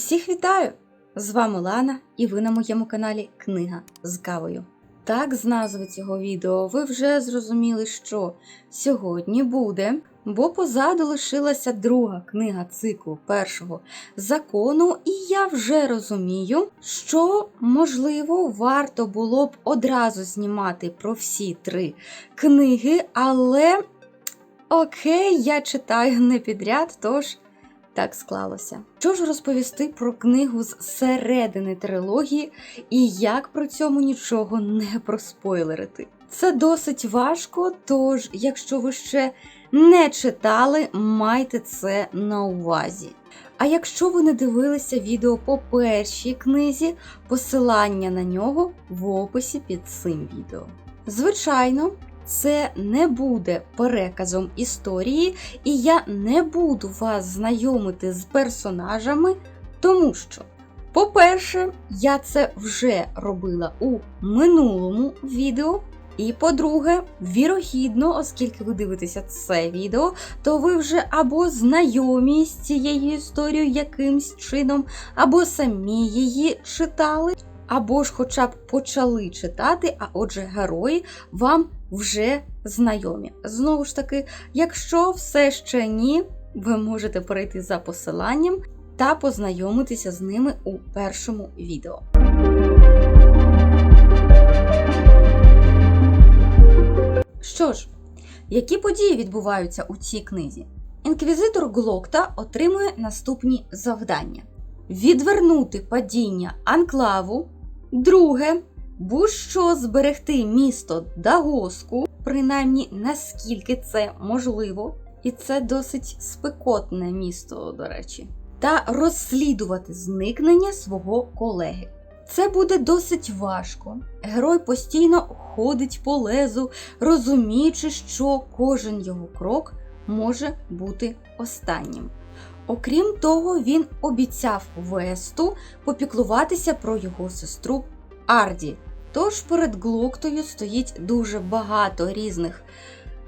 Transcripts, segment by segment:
Усіх вітаю! З вами Лана, і ви на моєму каналі Книга з кавою. Так, з назви цього відео ви вже зрозуміли, що сьогодні буде, бо позаду лишилася друга книга циклу першого закону, і я вже розумію, що можливо варто було б одразу знімати про всі три книги, але окей, я читаю не підряд, тож так склалося. Що ж розповісти про книгу з середини трилогії і як про цьому нічого не проспойлерити? Це досить важко, тож, якщо ви ще не читали, майте це на увазі. А якщо ви не дивилися відео по першій книзі, посилання на нього в описі під цим відео. Звичайно, це не буде переказом історії, і я не буду вас знайомити з персонажами, тому що, по-перше, я це вже робила у минулому відео. І по-друге, вірогідно, оскільки ви дивитеся це відео, то ви вже або знайомі з цією історією якимсь чином, або самі її читали, або ж хоча б почали читати, а отже, герої вам вже знайомі. Знову ж таки, якщо все ще ні, ви можете перейти за посиланням та познайомитися з ними у першому відео. Що ж, які події відбуваються у цій книзі? Інквізитор Глокта отримує наступні завдання: відвернути падіння анклаву, друге будь-що зберегти місто Дагоску, принаймні наскільки це можливо, і це досить спекотне місто, до речі, та розслідувати зникнення свого колеги. Це буде досить важко. Герой постійно ходить по лезу, розуміючи, що кожен його крок може бути останнім. Окрім того, він обіцяв Весту попіклуватися про його сестру Арді. Тож перед Глоктою стоїть дуже багато різних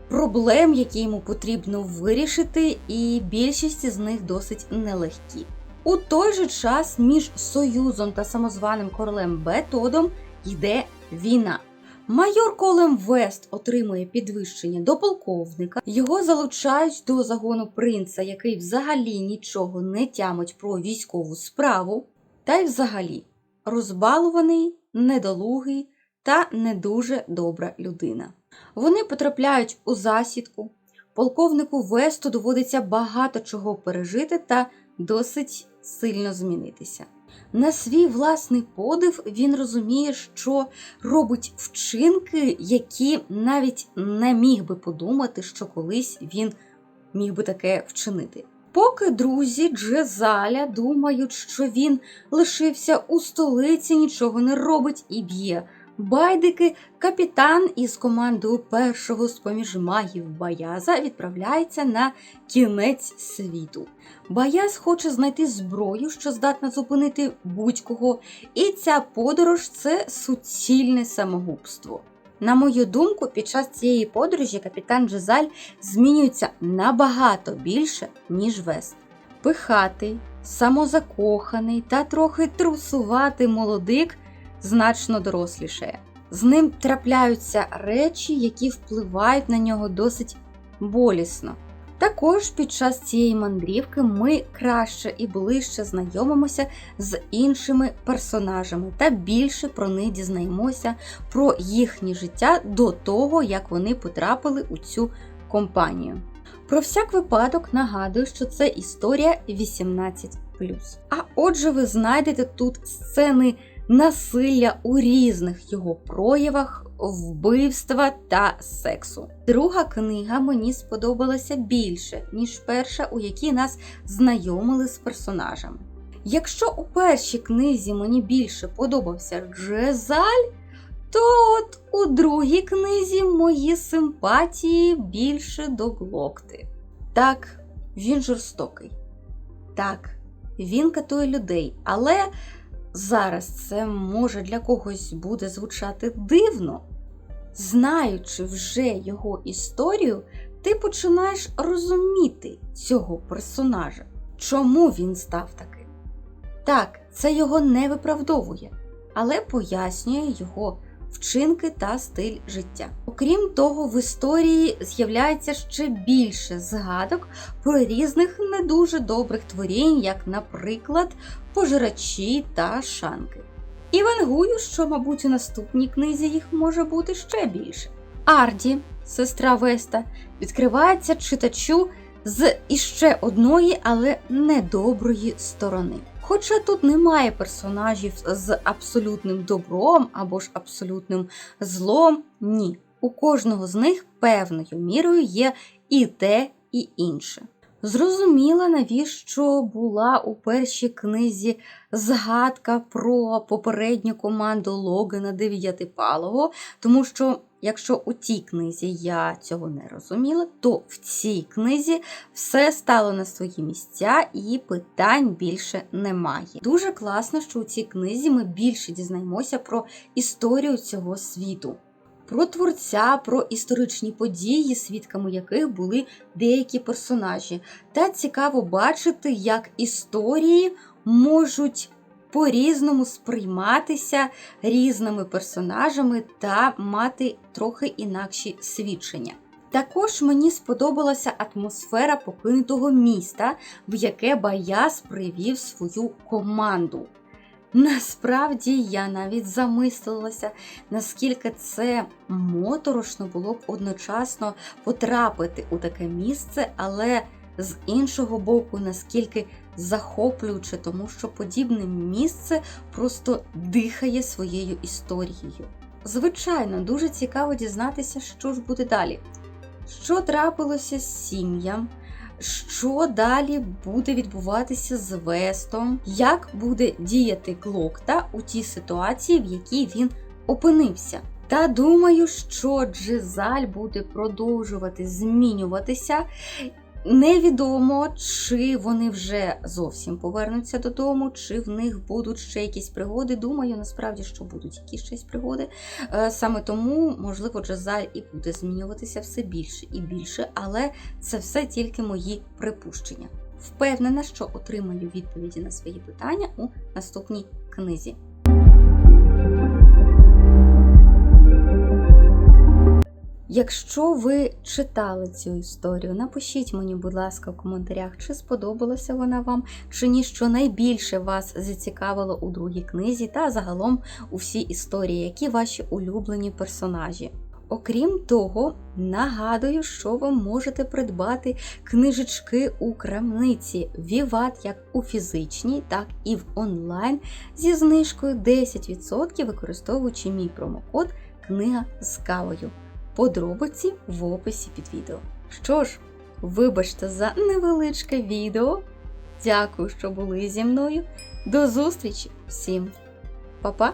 проблем, які йому потрібно вирішити, і більшість з них досить нелегкі. У той же час між Союзом та самозваним королем Бетодом йде війна. Майор Колем Вест отримує підвищення до полковника. Його залучають до загону принца, який взагалі нічого не тямить про військову справу, та й взагалі розбалуваний, недолугий та не дуже добра людина. Вони потрапляють у засідку. Полковнику Весту доводиться багато чого пережити та досить сильно змінитися. На свій власний подив він розуміє, що робить вчинки, які навіть не міг би подумати, що колись він міг би таке вчинити. Поки друзі Джезаля думають, що він лишився у столиці, нічого не робить і б'є. Байдики, капітан із командою першого з поміж магів Баяза відправляється на кінець світу. Баяз хоче знайти зброю, що здатна зупинити будь-кого, і ця подорож це суцільне самогубство. На мою думку, під час цієї подорожі капітан Джезаль змінюється набагато більше, ніж Вест. Пихатий, самозакоханий та трохи трусуватий молодик значно дорослішає. З ним трапляються речі, які впливають на нього досить болісно. Також під час цієї мандрівки ми краще і ближче знайомимося з іншими персонажами та більше про них дізнаємося про їхнє життя до того, як вони потрапили у цю компанію. Про всяк випадок нагадую, що це історія 18. А отже, ви знайдете тут сцени насилля у різних його проявах, вбивства та сексу. Друга книга мені сподобалася більше, ніж перша, у якій нас знайомили з персонажами. Якщо у першій книзі мені більше подобався Джезаль, то от у другій книзі мої симпатії більше до Глокти. Так, він жорстокий. Так, він катує людей, але зараз це може для когось буде звучати дивно. Знаючи вже його історію, ти починаєш розуміти цього персонажа, чому він став таким. Так, це його не виправдовує, але пояснює його вчинки та стиль життя. Окрім того, в історії з'являється ще більше згадок про різних не дуже добрих творінь, як, наприклад, пожирачі та шанки. І вангую, що, мабуть, у наступній книзі їх може бути ще більше. Арді, сестра Веста, відкривається читачу з іще одної, але недоброї сторони. Хоча тут немає персонажів з абсолютним добром або ж абсолютним злом, ні. У кожного з них певною мірою є і те, і інше. Зрозуміла, навіщо була у першій книзі згадка про попередню команду Логана Дев'ятипалого, тому що якщо у тій книзі я цього не розуміла, то в цій книзі все стало на свої місця і питань більше немає. Дуже класно, що у цій книзі ми більше дізнаємося про історію цього світу. Про творця, про історичні події, свідками яких були деякі персонажі. Та цікаво бачити, як історії можуть по-різному сприйматися різними персонажами та мати трохи інакші свідчення. Також мені сподобалася атмосфера покинутого міста, в яке Баяс привів свою команду. Насправді я навіть замислилася, наскільки це моторошно було б одночасно потрапити у таке місце, але з іншого боку, наскільки захоплююче, тому що подібне місце просто дихає своєю історією. Звичайно, дуже цікаво дізнатися, що ж буде далі. Що трапилося з сім'ям, що далі буде відбуватися з Вестом, як буде діяти Глокта у тій ситуації, в якій він опинився. Та думаю, що Джезаль буде продовжувати змінюватися. Невідомо, чи вони вже зовсім повернуться додому, чи в них будуть ще якісь пригоди. Думаю, насправді, що будуть якісь ще пригоди. Е, Саме тому, можливо, Джезаль і буде змінюватися все більше і більше, але це все тільки мої припущення. Впевнена, що отримаю відповіді на свої питання у наступній книзі. Якщо ви читали цю історію, напишіть мені, будь ласка, в коментарях, чи сподобалася вона вам, чи ні, що найбільше вас зацікавило у другій книзі, та загалом у всій історії, які ваші улюблені персонажі. Окрім того, нагадую, що ви можете придбати книжечки у крамниці Віват як у фізичній, так і в онлайн зі знижкою 10%, використовуючи мій промокод Книга з кавою. Подробиці в описі під відео. Що ж, вибачте за невеличке відео. Дякую, що були зі мною. До зустрічі всім, Па-па!